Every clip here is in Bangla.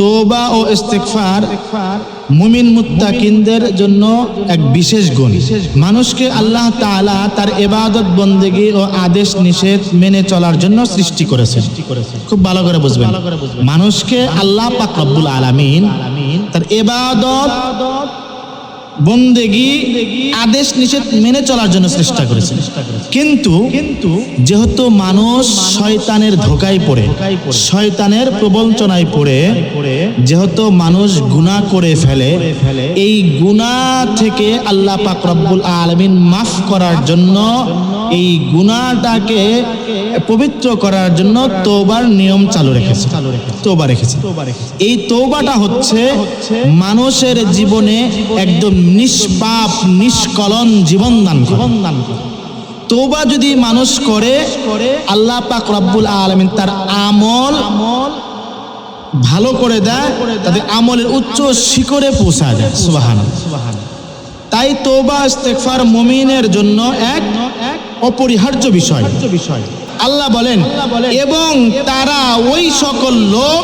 তোবা ও ইস্তেকফার মুমিন মুত্তাকিনদের জন্য এক বিশেষ গুণ। মানুষকে আল্লাহ তাআলা তার এবাদত বন্দেগি ও আদেশ নিষেধ মেনে চলার জন্য সৃষ্টি করেছেন। খুব ভালো করে বুঝবেন। মানুষকে আল্লাহ পাক রব্বুল আলামিন তার এবাদত বন্দেগী আদেশ নিষেধ মেনে চলার জন্য চেষ্টা করেছেন কিন্তু কিন্তু যেহেতু মানুষ শয়তানের ধোকায় পড়ে, শয়তানের প্রবঞ্চনায় পড়ে, যেহেতু মানুষ গুণা করে ফেলে, এই গুণা থেকে আল্লাহ পাক রব্বুল আলমিন মাফ করার জন্য এই গুনাহটাকে পবিত্র করার জন্য তোবার নিয়ম চালু রেখেছে। তোবা রেখেছে। এই তোবাটা হচ্ছে মানুষের জীবনে একদম নিষ্পাপ, নিষ্কলন জীবন দান দান তোবা যদি মানুষ করে, আল্লাহ পাক রব্বুল আলমিন তার আমল আমল ভালো করে দেয়, তাদের আমলের উচ্চ শিখরে পৌঁছা যায় সুবাহান তাই তোবা ইস্তেগফার মুমিনের জন্য এক অপরিহার্য বিষয়। বিষয় আল্লাহ বলেন, এবং তারা ওই সকল লোক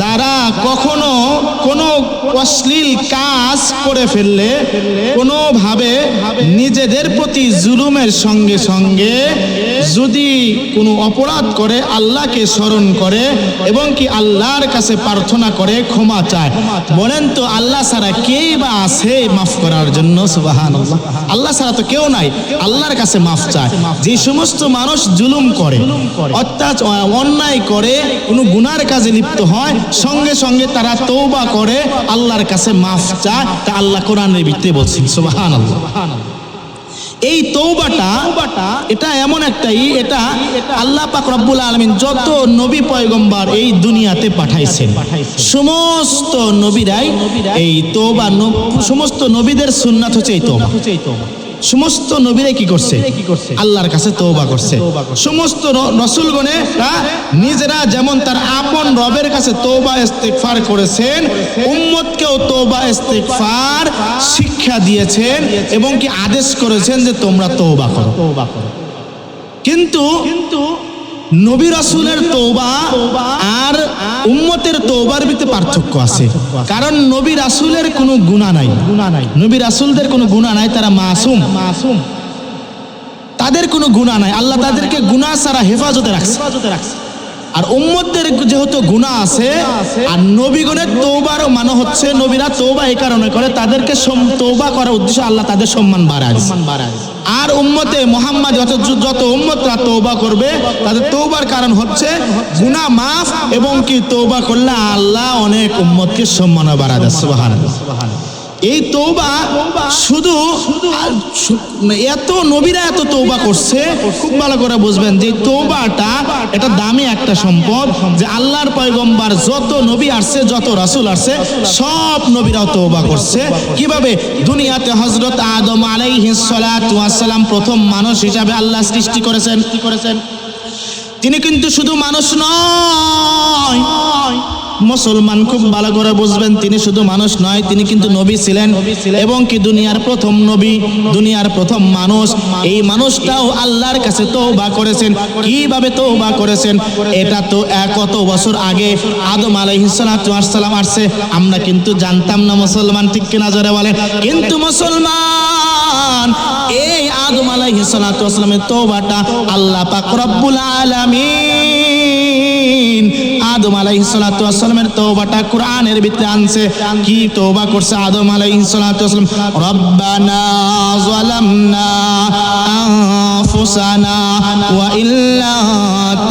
যারা কখনো কোনো অশ্লীল কাজ করে ফেললে, কোনোভাবে নিজেদের প্রতি জুলুমের সঙ্গে সঙ্গে যদি কোনো অপরাধ করে, আল্লাহকে স্মরণ করে এবং কি আল্লাহর কাছে প্রার্থনা করে, ক্ষমা চায়। বলেন তো, আল্লাহ ছাড়া কেই বা আছে মাফ করার জন্য? সুবাহান আল্লাহ ছাড়া তো কেউ নাই। আল্লাহর কাছে মাফ চায়। যে সমস্ত মানুষ জুলুম করে। অত্যাচার অন্যায় করে কোনো গুনার কাজে লিপ্ত হয় সঙ্গে সঙ্গে তারা তৌবা করে আল্লাহর কাছে মাফ চায় তা আল্লাহ কোরআনের ভিত্তিতে বলছেন সুবাহান এই তৌবাটা এটা এমন একটাই এটা আল্লাহ পাক রব্বুল আলমিন যত নবী পয়গম্বর এই দুনিয়াতে পাঠাইছেন সমস্ত নবীরাই এই তৌবা সমস্ত নবীদের সুন্নাত হচ্ছে এই তৌবা সমস্ত নবীরে কি করছে? আল্লাহর কাছে তৌবা করছে। সমস্ত রসুলগণে নিজেরা যেমন তার আপন রবের কাছে তৌবা ইস্তেগফার করেছেন উম্মতকেও তৌবা ইস্তেগফার শিক্ষা দিয়েছেন এবং কি আদেশ করেছেন যে তোমরা তৌবা করো। তৌবা করো। কিন্তু কিন্তু নবী রাসুলের তৌবা আর উম্মতের তৌবার ভিতরে পার্থক্য আছে। কারণ নবী রাসুলের কোনো গুণা নাই। গুণা নাই নবী রাসুলদের কোনো গুণা নাই, তারা মাসুম। মাসুম তাদের কোনো গুণা নাই। আল্লাহ তাদেরকে গুণা ছাড়া হেফাজতে রাখছে। আর উম্মতদের যেহেতু গুনাহ আছে, আর নবীগণের তৌবার মানে হচ্ছে, নবীরা তৌবা এই কারণে করে, তাদেরকে তৌবা করার উদ্দেশ্যে আল্লাহ তাদের সম্মান বাড়ায়। আর উম্মতে মোহাম্মদ যত যত উম্মতরা তৌবা করবে, তাদের তৌবার কারণ হচ্ছে গুনাহ মাফ এবং কি তৌবা করলে আল্লাহ অনেক উম্মতকে সম্মান বাড়া দেয়। সুবহানাল্লাহ। এই তৌবা শুধু আর এত নবীরা এত তৌবা করছে, খুব ভালো করে বুঝবেন যে তৌবাটা এটা দামি একটা সম্পদ যে আল্লাহর পয়গম্বর যত নবী আসছে, যত রাসূল আসছে, সব নবীরাও তৌবা করছে। কীভাবে? দুনিয়াতে হযরত আদম আলাইহিস সালাতু ওয়াস সালাম প্রথম মানুষ হিসাবে আল্লাহ সৃষ্টি করেছেন কি করেছেন। তিনি কিন্তু শুধু মানুষ নয় মুসলমান খুব ভালো করে বুঝবেন, তিনি শুধু মানুষ নয়, তিনি কিন্তু নবী ছিলেন। এবং কি দুনিয়ার প্রথম নবী, দুনিয়ার প্রথম মানুষ। এই মানুষটাও আল্লাহর কাছে তৌবা করেছেন। কীভাবে তৌবা করেছেন? এটা তো কত বছর আগে আদম আলাইহিস সালাম আসছে। আমরা কিন্তু জানতাম না মুসলমান ঠিক কিনা জোরে বলে কিন্তু মুসলমান, এই আদম আলাইহিস সালামের তৌবাটা আল্লাহ পাক রব্বুল আলামিন আদম আলাইহিস সালামের তৌবাটা কোরআনের ভিতরে আনছে। কি তৌবা করছে আদম আলাইহিস সালাম? রব্বানা যালামনা আনফুসানা ওয়া ইল্লা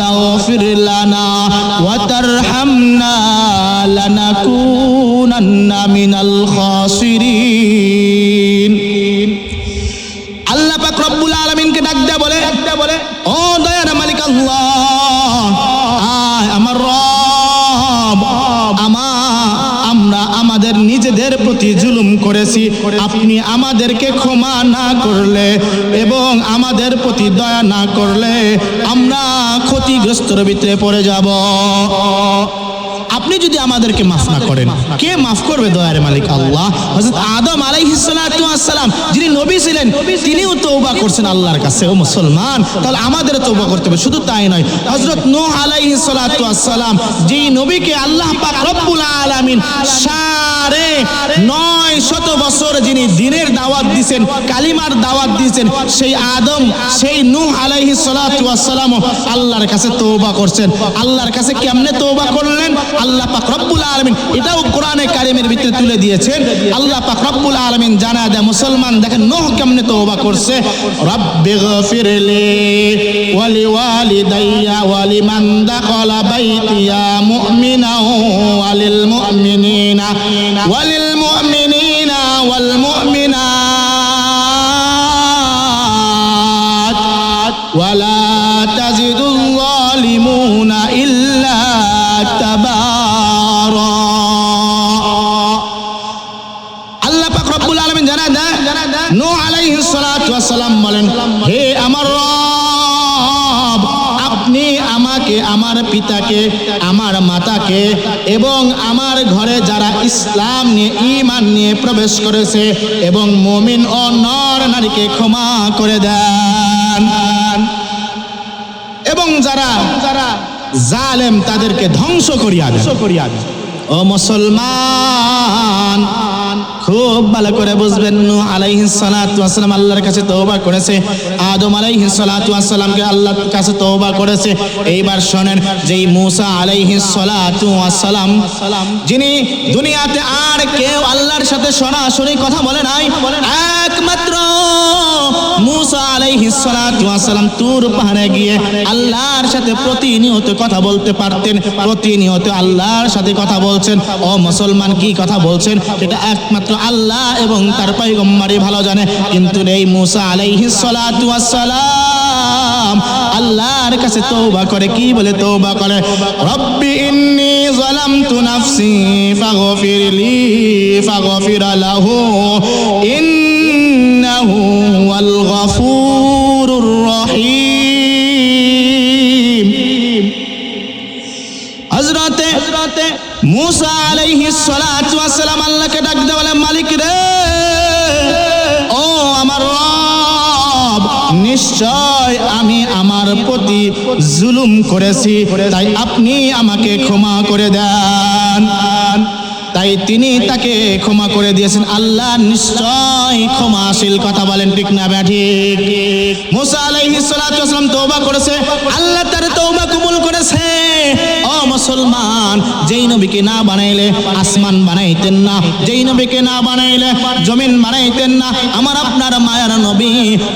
তাগফির লানা ওয়া তারহামনা লানাকুনান্না মিনাল খাসিরিন। আল্লাহ পাক রব্বুল আলামিনকে ডাক দেয়া বলে, ও দয়ার মালিক আল্লাহ আমরা আমাদের নিজেদের প্রতি জুলুম করেছি। আপনি আমাদেরকে ক্ষমা না করলে এবং আমাদের প্রতি দয়া না করলে আমরা ক্ষতিগ্রস্তর ভিতরে পড়ে যাব। আপনি যদি আমাদেরকে মাফ না করেন, কে মাফ করবে দয়ার মালিক? আল্লাহ। হজরত আদম আলাইহিস সালাতু যিনি নবী ছিলেন, তিনিও তওবা করছেন আল্লাহর কাছে। ও মুসলমান, তাহলে আমাদের তওবা করতে হবে। শুধু তাই নয় হজরত নূহ আলাইহিস সালাতু ওয়াসসালাম, যেই নবীকে আল্লাহ পাক রব্বুল আলামিন সাড়ে নয় শত বছর যিনি দিনের দাওয়াত দিয়েছেন কালিমার দাওয়াত দিয়েছেন সেই আদম, সেই নূহ আলাইহিস সালাতু ওয়াসসালাম আল্লাহর কাছে তওবা করছেন। আল্লাহর কাছে কেমনে তওবা করলেন? আল্লাহ পাক রব্বুল আলামিন এটাও কোরআনে কারিমের ভিতরে তুলে দিয়েছেন। আল্লাহ পাক রব্বুল আলামিন জানা দেয়, মুসলমান দেখেন নূহ কেমনে তওবা করছে? রব্বি গফিরলি ওয়ালি ওয়ালিদাইয়া ওয়ালিমান দাখালা বাইতিয়া মুমিনা ওয়ালিল মুমিনিনা। ওয়ালিল মুমিনিনা ওয়াল মুমিনাত রব্বুল আলামিন জানা দেয় নূহ আলাইহিস সালাতু ওয়াস সালাম বলেন হে আমার রব আপনি আমাকে আমার পিতাকে আমার মাতাকে এবং আমার ঘরে যারা ইসলাম নিয়ে ঈমান নিয়ে প্রবেশ করেছে এবং মুমিন ও নর নারীকে ক্ষমা করে দেন এবং যারা যারা জালেম তাদেরকে ধ্বংস করিয়া দেন। করিয়া ও মুসলমান খুব ভালো করে বুঝবেন। নু আলাইহিস সালাতু ওয়াসালাম আল্লাহর কাছে তওবা করেছে। আদম আলাইহিস সালাতু কে আল্লাহর কাছে তওবা করেছে। এইবার শুনেন যেই মূসা আলাইহিস সালাতু ওয়াসসালাম, যিনি দুনিয়াতে আর কেউ আল্লাহর সাথে সরাসরি কথা বলে নাই, একমাত্র মূসা আলাইহিস সালাতু ওয়াসসালাম তুর পাহাড়ে গিয়ে আল্লাহর সাথে প্রতিনিয়ত কথা বলতে পারতেন, প্রতিনিয়ত আল্লাহর সাথে কথা বলছেন। ও মুসলমান, কি কথা বলছেন? এটা একমাত্র আল্লাহ এবং তার পয়গম্বরই ভালো জানে। কিন্তু এই মূসা আলাইহিস সালাতু ওয়াসসালাম আল্লাহর কাছে তওবা করে, কি বলে তওবা করে? রব্বি ইন্নী যালামতু নাফসি, ফাগফিরলি ফাগফির লাহু ইন্নাহু গফুরুর রহিম। হজরতে হজরতে মুসা আলাইহিস সালাতু ওয়াস সালাম আল্লাহকে ডাক দিয়ে বলে মালিক রে ও আমার রব নিশ্চয় আমি আমার প্রতি জুলুম করেছি তাই আপনি আমাকে ক্ষমা করে দেন। তাই তিনি তাকে ক্ষমা করে দিয়েছেন। আল্লাহ নিশ্চয় ক্ষমাশীল কথা বলেন, ঠিক না ব্যাঠিক মুসা আলাইহিস সালাতু ওয়াস সালাম তওবা করেছে। আল্লাহ তার তওবা কবুল করেছে। মুসলমান যেই নবীকে না বানাইলে আসমান বানাইতেন না যেই নবীকে না বানাইলে জমিন বানাইতেন না আমার আপনার মায়ার নবী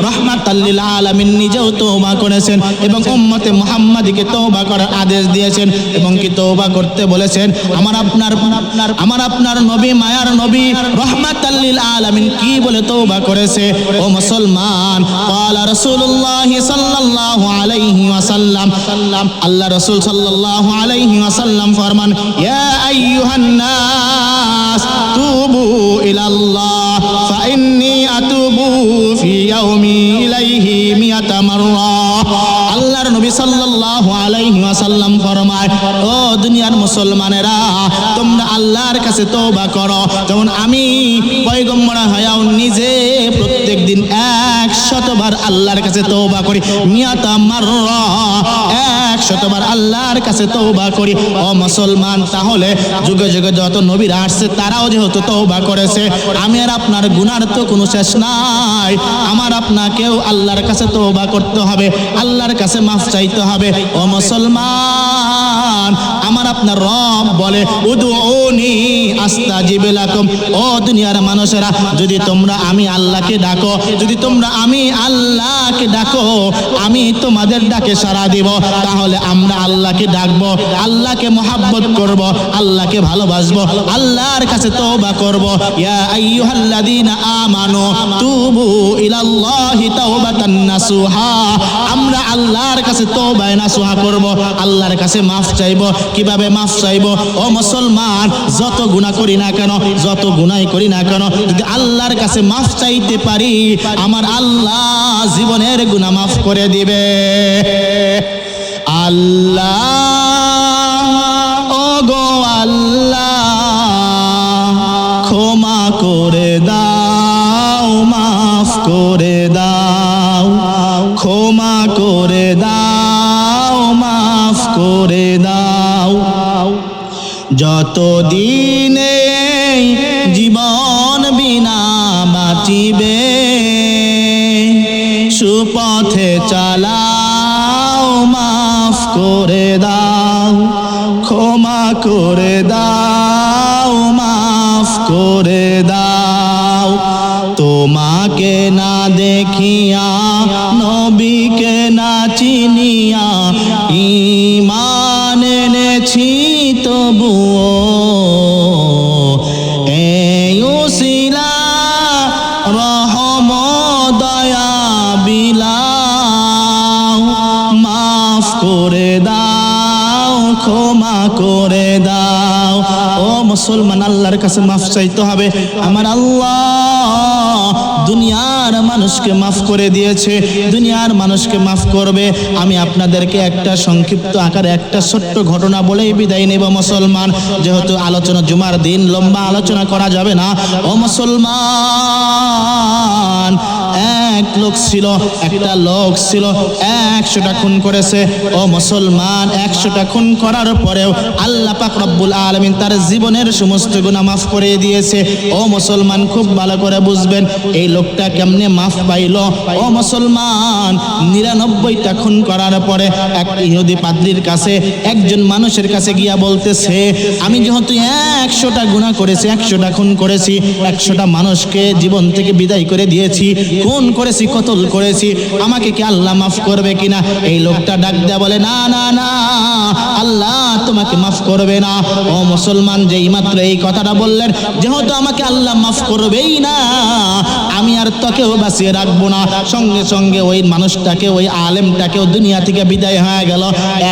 রহমাতাল্লিল আলামিন নিজেও তওবা করেছেন এবং উম্মতে মুহাম্মাদিকে তওবা করার আদেশ দিয়েছেন এবং কি তওবা করতে বলেছেন আমার আপনার আপনার আমার আপনার নবী মায়ার নবী রহমাতাল্লিল আলামিন কি বলে তওবা করেছে ও মুসলমান قال رسول الله صلى الله عليه وسلم আল্লাহ রাসূল সাল্লাল্লাহু আলাইহি ওয়াসাল্লাম ফরমান, ইয়া আইয়ুহান নাস তুবু ইলাল্লাহ, ফাইন্নী আতুবু ফি ইয়াউমি ইলাইহি মিয়াতা মাররা। আল্লাহর নবী সাল্লাল্লাহু আলাইহি ওয়াসাল্লাম ফরমায়, ও দুনিয়ার মুসলমানেরা আল্লাহর কাছে তওবা করো। যেমন আমি পয়গম্বর হয়াও নিজে প্রত্যেক দিন এক শতবার আল্লাহর কাছে তওবা করি। মিয়াতা মাররা এক শতবার আল্লাহর কাছে তওবা করি। ও মুসলমান, তাহলে যুগে যুগে যত নবীরা আসছে, তারাও যেহেতু তওবা করেছে, আমি আর আপনার গুনার তো কোনো শেষ নাই। আমার আপনাকেও আল্লাহর কাছে তওবা করতে হবে, আল্লাহর কাছে মাফ চাইতে হবে। ও মুসলমান আমার আপনার রব বলে উদুনি আস্তাজিব লাকুম। ও দুনিয়ার মানুষেরা, যদি তোমরা আমি আল্লাহকে ডাকো, যদি তোমরা আমি আল্লাহকে ডাকো, আমি তোমাদের ডাকে সাড়া দিব, তাহলে আমরা আল্লাহকে ডাকবো, আল্লাহকে মোহাব্বত করব, আল্লাহকে ভালোবাসবো, আল্লাহর কাছে তওবা করব। ইয়া তুবু ইলাল্লাহি তাওবাতান নাসুহা। আমরা আল্লাহর কাছে তওবা নাসুহা করব, আল্লাহর কাছে মাফ চাইব কীভাবে মাফ চাইব। ও মুসলমান, যত গুনাহ করি না কেন, যত গুণাই করি না কেন, যদি আল্লাহর কাছে মাফ চাইতে পারি, আমার আল্লাহ জীবনের গুনাহ মাফ করে দিবে। আল্লাহ ও গো আল্লাহ, ক্ষমা করে দাও, মাফ করে দাও, ক্ষমা করে দাও, মাফ করে দাও। যত দিনে জীবন বিনা বাঁচিবে, সুপথে চালাও, মাফ করে দাও, ক্ষমা করে দাও, মাফ করে দাও। তোমাকে না দেখিয়া নবীকে না চিনিয়া ও মুসলমান, আল্লাহর কাছে মাফ চাইতে হবে। আমার আল্লাহ দুনিয়ার মানুষকে মাফ করে দিয়েছে, দুনিয়ার মানুষকে মাফ করবে। আমি আপনাদেরকে একটা সংক্ষিপ্ত আকারে একটা ছোট্ট ঘটনা বলেই বিদায় নেব মুসলমান। যেহেতু আলোচনা জুমার দিন, লম্বা আলোচনা করা যাবে না। ও মুসলমান এক লোক ছিল, একটা লোক ছিল, একশোটা খুন করেছে। ও মুসলমান, একশোটা খুন করার পরেও আল্লাহ পাক রব্বুল আলমিন তার জীবনের সমস্ত গুণা মাফ করে দিয়েছে। ও মুসলমান, খুব ভালো করে বুঝবেন, এই লোকটা কেমনে মাফ পাইল? ও মুসলমান, নিরানব্বইটা খুন করার পরে এক ইহুদি পাদ্রির কাছে, একজন মানুষের কাছে গিয়া বলতেছে, আমি যেহেতু একশোটা গুণা করেছি, একশোটা খুন করেছি, একশোটা মানুষকে জীবন থেকে বিদায় করে দিয়েছি, খুন করেছি, কতল করেছি, আমাকে কি আল্লাহ মাফ করবে কিনা? এই লোকটা ডাক দেয়া বলে, না না না, আল্লাহ তোমাকে মাফ করবে না। ও মুসলমান যে মাত্র এই কথাটা বললেন, যেহেতু আমাকে আল্লাহ মাফ করবেই না, আমি আর তোকেও বাঁচিয়ে রাখব না। সঙ্গে সঙ্গে ওই মানুষটাকে, ওই আলেমটাকেও দুনিয়া থেকে বিদায় হয়ে গেল,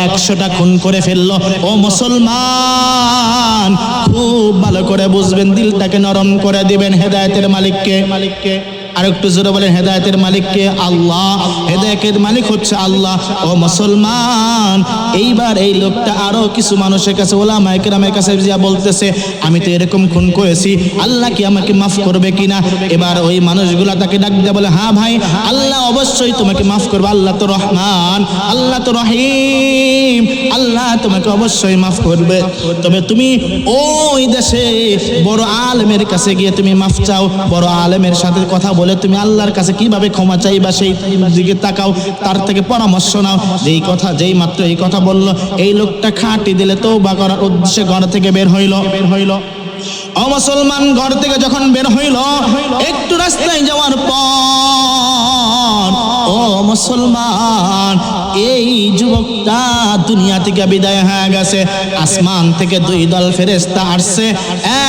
একশোটা খুন করে ফেলল। ও মুসলমান, খুব ভালো করে বুঝবেন, দিলটাকে নরম করে দিবেন হেদায়েতের মালিককে মালিককে। আর একটু জোরে বলেন, হেদায়েতের মালিককে আল্লাহ। হেদায়েতের মালিক হচ্ছে আল্লাহ। ও মুসলমান, এইবার এই লোকটা আরও কিছু মানুষের কাছে ওলামা একরামের কাছে যা বলতেছে, আমি তো এরকম খুন করেছি, আল্লাহ কি আমাকে মাফ করবে কিনা? এবার ওই মানুষগুলা তাকে ডাক দিয়ে বলে হ্যাঁ ভাই, আল্লাহ অবশ্যই তোমাকে মাফ করবে, আল্লাহ তো রহমান, আল্লাহ তো রহিম, আল্লাহ তোমাকে অবশ্যই মাফ করবে। তবে তুমি ওই দেশে বড় আলেমের কাছে গিয়ে তুমি মাফ চাও, বড় আলেমের সাথে কথা বলে তুমি আল্লাহর কাছে কীভাবে ক্ষমা চাইবা সেই দিকে তাকাও, তার থেকে পরামর্শ নাও। যেই কথা, যেই মাত্র এই কথা বলল, এই লোকটা খাঁটি দিলে তো বা করার উদ্দেশ্যে ঘর থেকে বের হইল। বের হইল অমুসলমান ঘর থেকে যখন বের হইল, একটু রাস্তায় যাওয়ার পর মুসলমান, এই যুবকটা দুনিয়া থেকে বিদায় হয়ে গেছে। আসমান থেকে দুই দল ফেরেস্তা আসছে।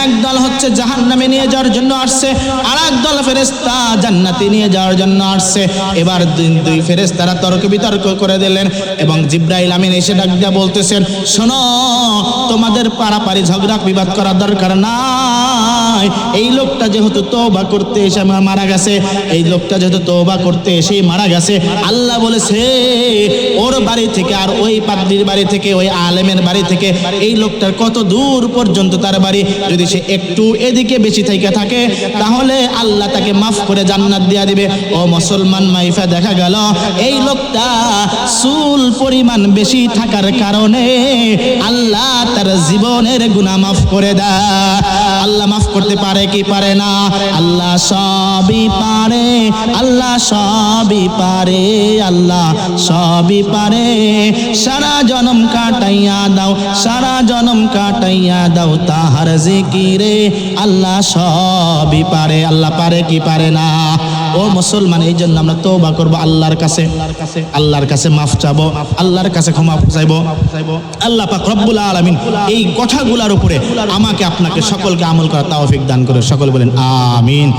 এক দল হচ্ছে জাহান নামে নিয়ে যাওয়ার জন্য আসছে আর এক দল ফেরেস্তা জান্নাতে নিয়ে যাওয়ার জন্য আসছে। এবার দুই দুই ফেরেস্তারা তর্ক বিতর্ক করে দিলেন এবং জিব্রাইল আমিন এসে ডাক দিয়া বলতেছেন, শোনো, তোমাদের পারাপারি ঝগড়া বিবাদ করার দরকার নাই। এই লোকটা যেহেতু তওবা করতে এসে মারা গেছে, এই লোকটা যেহেতু তওবা করতে এসেই মারা গেছে, আল্লাহ বলেছে, ওর বাড়ি থেকে আর ওই পাদ্রির বাড়ি থেকে, ওই আলেমের বাড়ি থেকে এই লোকটার কত দূর পর্যন্ত তার বাড়ি? যদি সে একটু এদিকে বেশি থেকে থাকে, তাহলে আল্লাহ তাকে মাফ করে জান্নাত দিয়া দিবে। ও মুসলমান মাইফা, দেখা গেল, এই লোকটা চুল পরিমাণ বেশি থাকার কারণে আল্লাহ তার জীবনের গুনাহ মাফ করে দেয়। আল্লাহ মাফ করতে পারে কি পারে না? আল্লাহ সবই পারে, আল্লাহ সবই পারে, আল্লাহ সবই পারে। সারা জনম কাটাইয়া দাও, সারা জনম কাটাইয়া দাও তাহার জিকিরে। আল্লাহ সবই পারে, আল্লাহ পারে কি পারে না? ও মুসলমান এই জন্য আমরা তওবা করব আল্লাহর কাছে। আল্লাহর কাছে। মাফ চাবো আল্লাহর কাছে ক্ষমা চাইব। আল্লাহ পাক রব্বুল আলামিন এই কথাগুলোর উপরে আমাকে আপনাকে সকলকে আমল করা তাওফিক দান করে সকল বলেন আমিন।